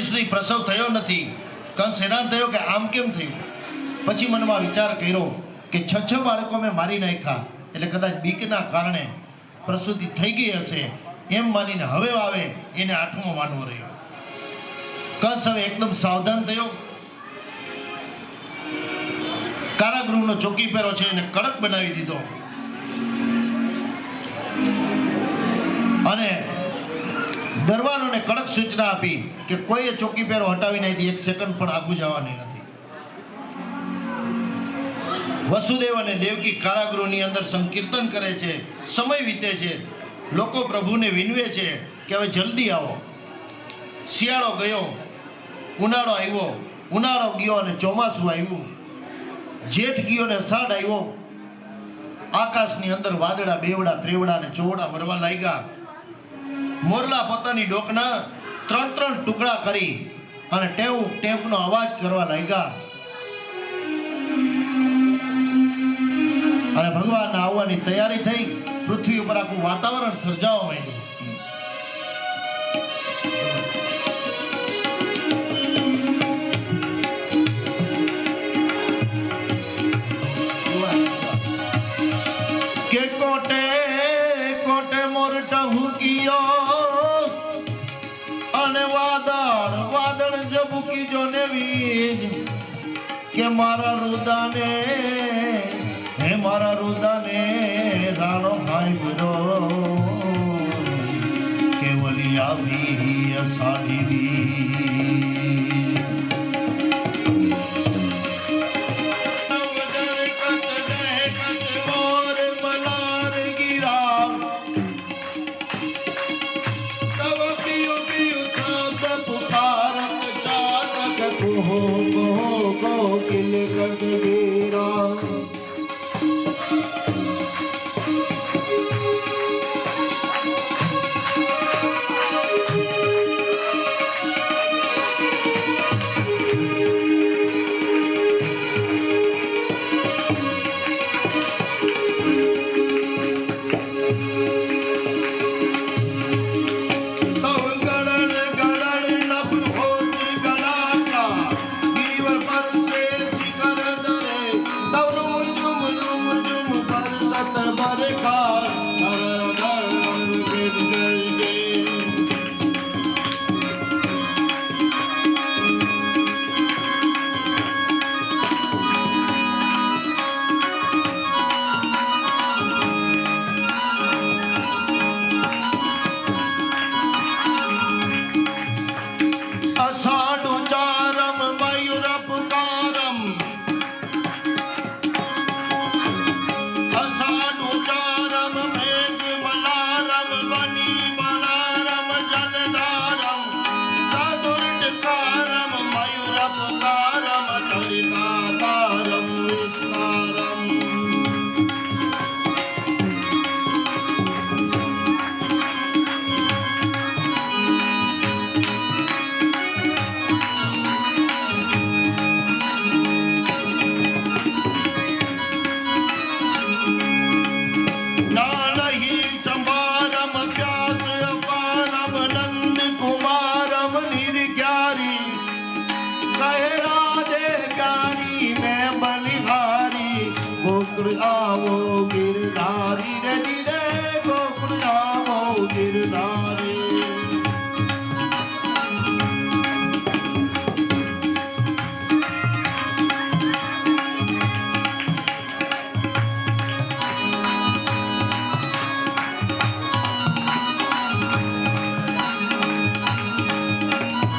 સુધી પ્રસવ થયો નથી. કંસ હેરાન થયો કે આમ કેમ થયું? પછી મનમાં વિચાર કર્યો કે છ છ બાળકો મેં મારી નાખ્યા. એટલે કદાચ બીકના કારણે પ્રસૂતિ થઈ ગઈ હશે. એમ માનીને હવે આવે એને આઠમો માનવો રહ્યો. કંસ હવે એકદમ સાવધાન થયો. કારાગૃહનો ચોકી પહેરો છે એને કડક બનાવી દીધો. અને દરબારોને કડક સૂચના આપી કે કોઈએ ચોકી પહેરો હટાવી નહીં એક સેકન્ડ પણ આગું જવાની નથી. વસુદેવ અને દેવકી કારાગૃહની અંદર સંકીર્તન કરે છે, સમય વીતે છે. લોકો પ્રભુને વિનવે છે કે હવે જલ્દી આવો. શિયાળો ગયો, ઉનાળો આવ્યો, ઉનાળો ગયો અને ચોમાસું આવ્યું. જેઠ ગયો ને અષાઢ આવ્યો. આકાશની અંદર વાદળા, બેવડા, ત્રેવડા અને ચોવડા ભરવા લાગ્યા. મોરલા પોતાની ડોકના ત્રણ ત્રણ ટુકડા કરી અને ટેવ ટેવનો અવાજ કરવા લાગ્યા. અને ભગવાન આવવાની તૈયારી થઈ, પૃથ્વી ઉપર આખું વાતાવરણ સર્જાવા માંડ્યું. મારા રુદાને હે મારા રુદાને રાણો ભાઈ બરો કેવલી આવી અષાઢી Muhammad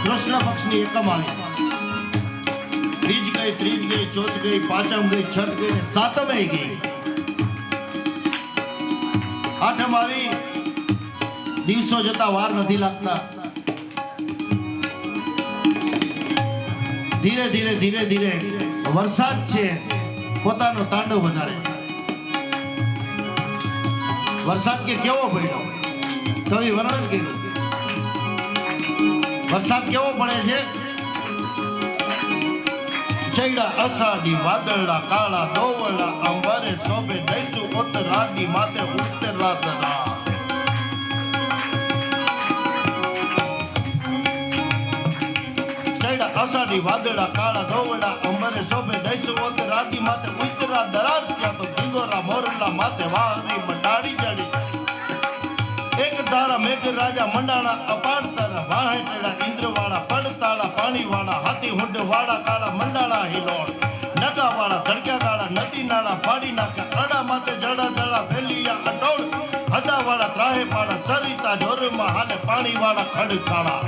કૃષ્ણ પક્ષની એકમ આવી બીજ ગઈ ત્રીજ ગઈ ચોથ ગઈ પાંચમ ગઈ છઠ ગઈ ને સાતમ ગઈ આઠમ આવી દિવસો જતા વાર નથી લાગતા ધીરે ધીરે ધીરે ધીરે વરસાદ છે પોતાનો તાંડવ વધારે. વરસાદ કે કેવો પડ્યો? કવિ વર્ણન કર્યું. વરસાદ કેવો પડે છે? ચૈડા અષાઢી, વાદળા, કાળા ધોવળા અંબરે શોભે દઈશું ઉત્તરાદી માતે ઉત્તરાદરા ચડ્યા અષાઢી, વાદળા, કાળા ધોવડા અંબરે શોભે દઈશું રાતી માથે ઉતરા દરાર ત્યાં તો ધીંગોરા મોરલા માથે વાહરી મેઘ રાજા મંડાણા અપાર તારા ટેડા ઇન્દ્રવાળા પડતાળા, પાણીવાળા, હાથી હુંડ વાળા કાળા મંડાણા હિલોળ નગાવાળા ધડક્યા કાળા નદી નાળા પાડી નાખ્યા અડા માથે જડા દડા ફેલિયા અટોળ હદાવાળા ત્રાહે પાડા સરિતા, જોરમાં હાલે પાણીવાળા ખડકાળા.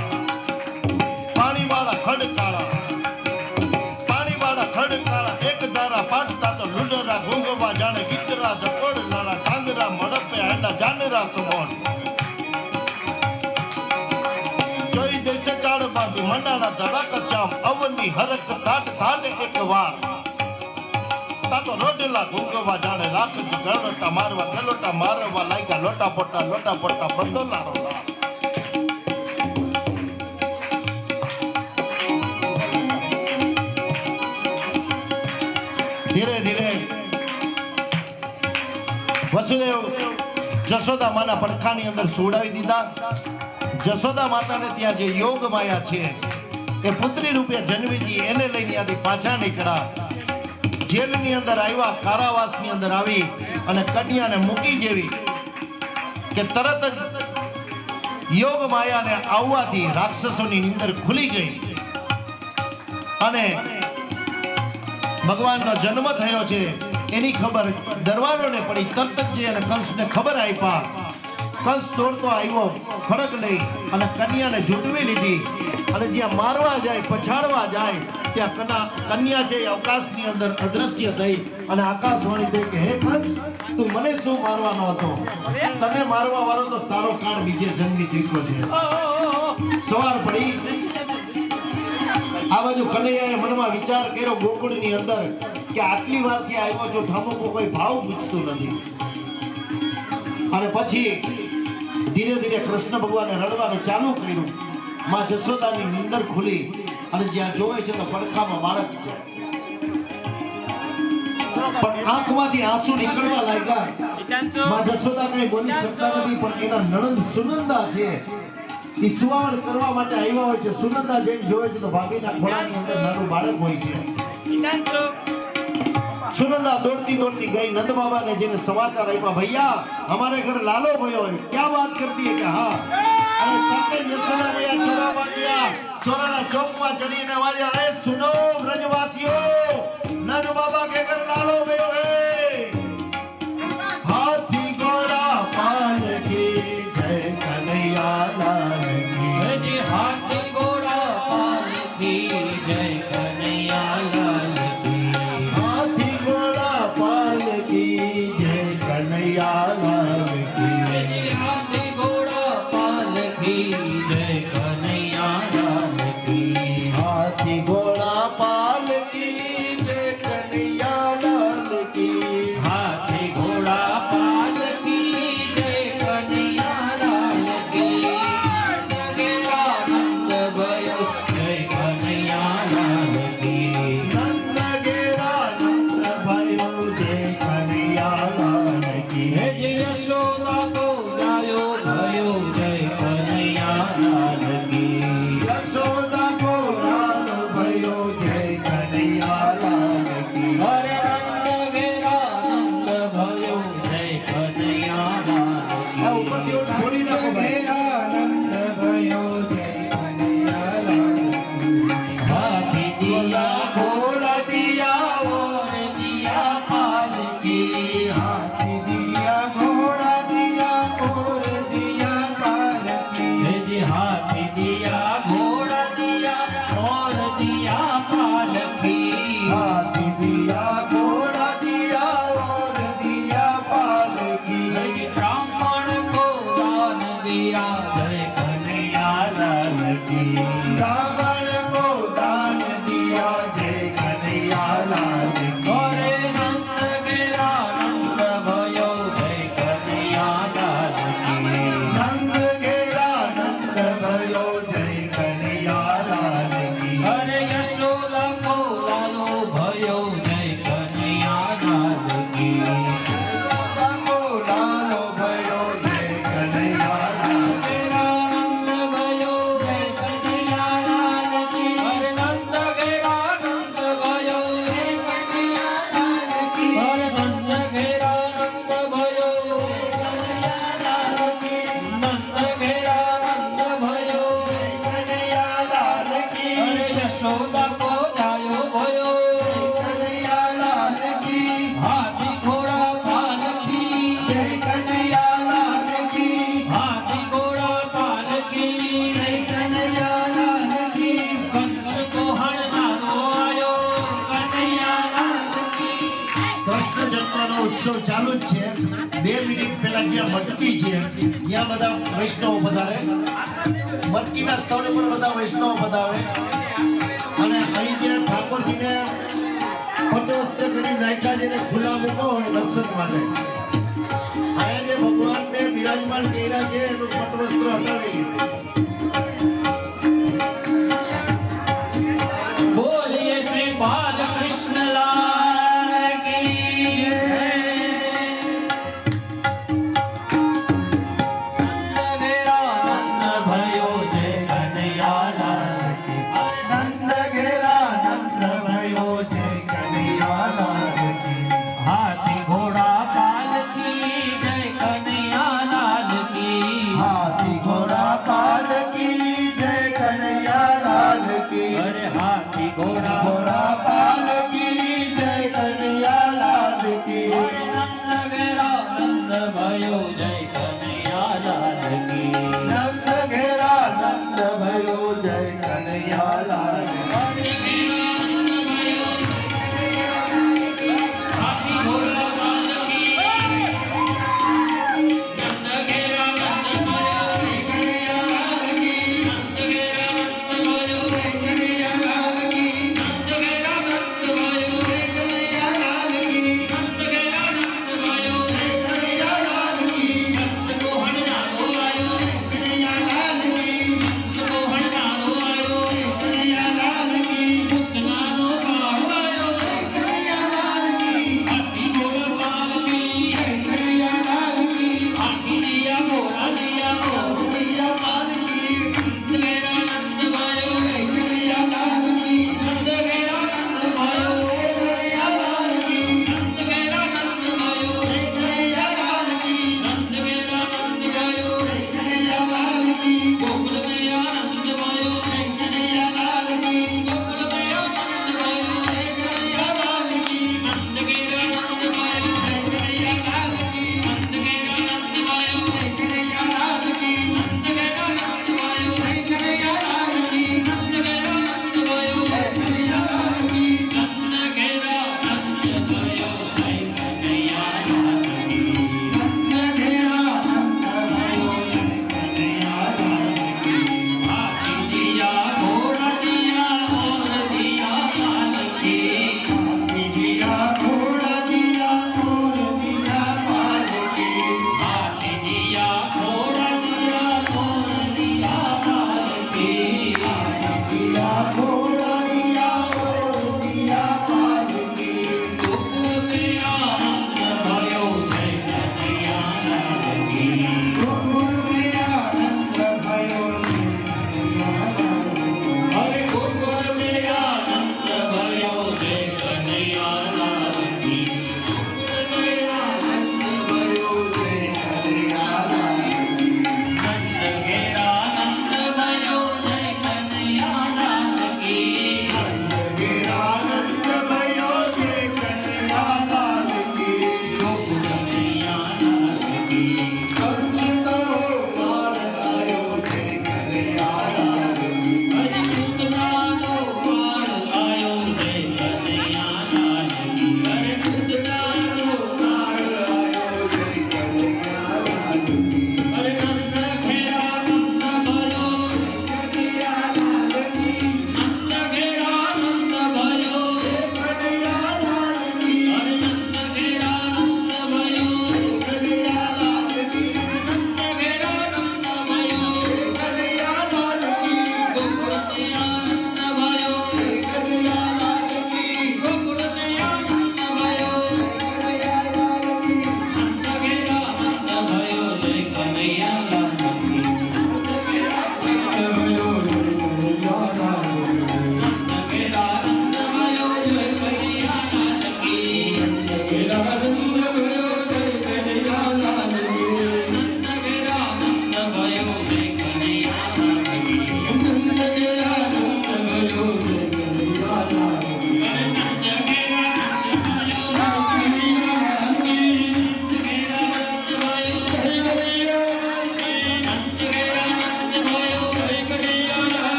પાણીવાળા ખડકાળા. પાણીવાળા ખડકાળા, એક ધારા પાટતા તો લુડરા ઘૂંઘવા જાણે ગીતરા જકોડ લાળા ઢાંગરા મડપે હેડા જાનરા સમોણ બાંધી મંડાણા ધડાક શ્યામ અવની હરક તાટ થાને એક વાર. તાતો રોડેલા ઘૂંઘવા જાણે રાખજ ગળોટા મારવા ગલોટા મારવા લાગ્યા લોટા પોટા લોટા પોટા બંધો લાડો ધીરે ધીરે. વસુદેવ જશોદા માના પડખાની અંદર સુવડાવી દીધા. જશોદા માતાને ત્યાં જે યોગ માયા છે, એ પુત્રી રૂપે જન્મીજી એને લઈને ત્યાંથી પાછા નીકળ્યા. જેલની અંદર આવ્યા, કારાવાસની અંદર આવી અને કન્યાને મૂકી જેવી કે તરત જ યોગ માયાને આવવાથી રાક્ષસોની નીંદર ખુલી ગઈ. અને ભગવાનનો જન્મ થયો છે, એની ખબર દરબારોને પડી તરત જ અને કંસને ખબર આપ્યા કંસ દોડતો આવ્યો ખડક લઈ અને કન્યાને ઝૂંટવી લીધી. અને જ્યાં મારવા જાય, પછાડવા જાય, ત્યાં કના, કન્યા છે અવકાશની અંદર અદ્રશ્ય થઈ. અને આકાશવાણી થઈ કે, હે કંસ, તું મને શું મારવાનો હતો? તને મારવા વાળો તો તારો કાળ બીજે જન્મી ચૂક્યો છે. સવાર પડી. આ બાજુ કનૈયાએ મનમાં વિચાર કર્યો ગોકુળની અંદર કે આટલી વારથી આવ્યો છો ઠામુકો કોઈ ભાવ પૂછતું નથી. અને પછી ધીરે ધીરે કૃષ્ણ ભગવાને રડવાનું ચાલુ કર્યું. માં જશોદાની નીંદર ખુલી અને જ્યાં જોવે છે તો પડખામાં બાળક છે. પણ આંખમાંથી આંસુ નીકળવા લાગ્યા. માં જશોદા કઈ બોલી શકતા નથી પણ એના નણંદ સુનંદા છે. એ સુવાવડ કરવા માટે આવ્યા હોય છે. સુનંદા જઈને જોવે છે તો ભાભીના ખોળાની અંદર નાનું બાળક હોય છે. સુનંદા દોડતી દોડતી ગઈ નંદ બાબા ને જેને સમાચાર આપ્યા, ભૈયા, અમારે ઘર લાલો ભયો ક્યાં વાત કરતી કે હા? અને સાથે જસોડા ભૈયા ચોરા વાગ્યા ચડીને વાગ્યા રે સુનો વ્રજવાસીઓ નંદ બાબા કે ઘર લાલો ભયો હે બધા વૈષ્ણવ પધારે. મટકીના સ્થળે પણ બધા વૈષ્ણવ પધારે. અને અહીં જે ઠાકોરજીને પટવસ્ત્ર કરી નાખ્યા જેને ખુલ્લા મૂકો હોય દર્શન માટે. અહીંયા જે ભગવાનને બિરાજમાન કર્યા છે, એનું પટવસ્ત્ર હટાવી.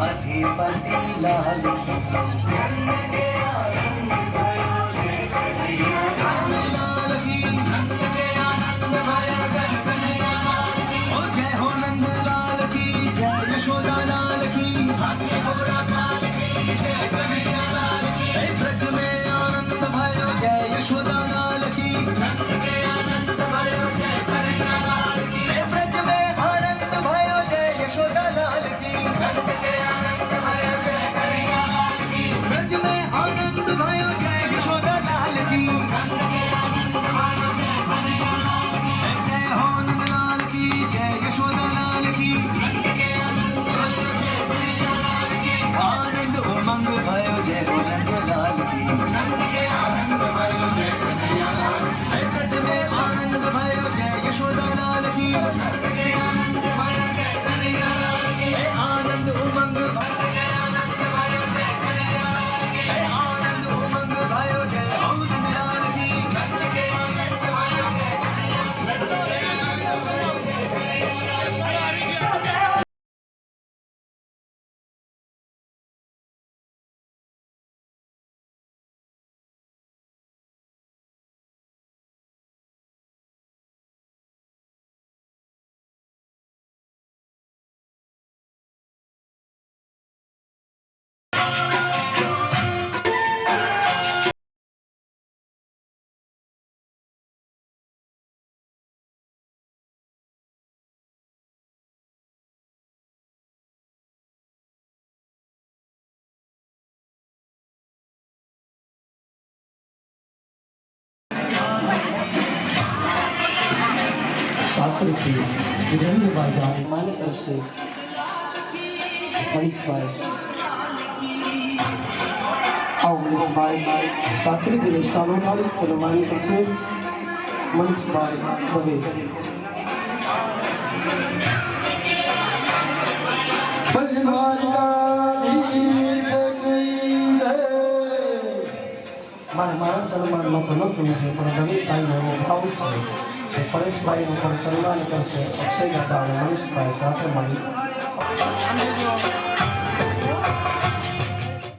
અધિપતિ લાલ શાસ્ત્રી શ્રી વિરેન્દ્રભાઈ જાણી માને કરશે મનીષભાઈ આવો મનીષભાઈ શાસ્ત્રીજીને સાર્વકાલિક સન્માન કરશે મનીષભાઈ બને મારે મારા સન્માનમાં તો ન કર્યું છે પણ નવીનભાઈનો એવો ભાવ છે કે પરેશભાઈનું પણ સન્માન કરશે અક્ષય દાદા અને મનીષભાઈ સાથે મળી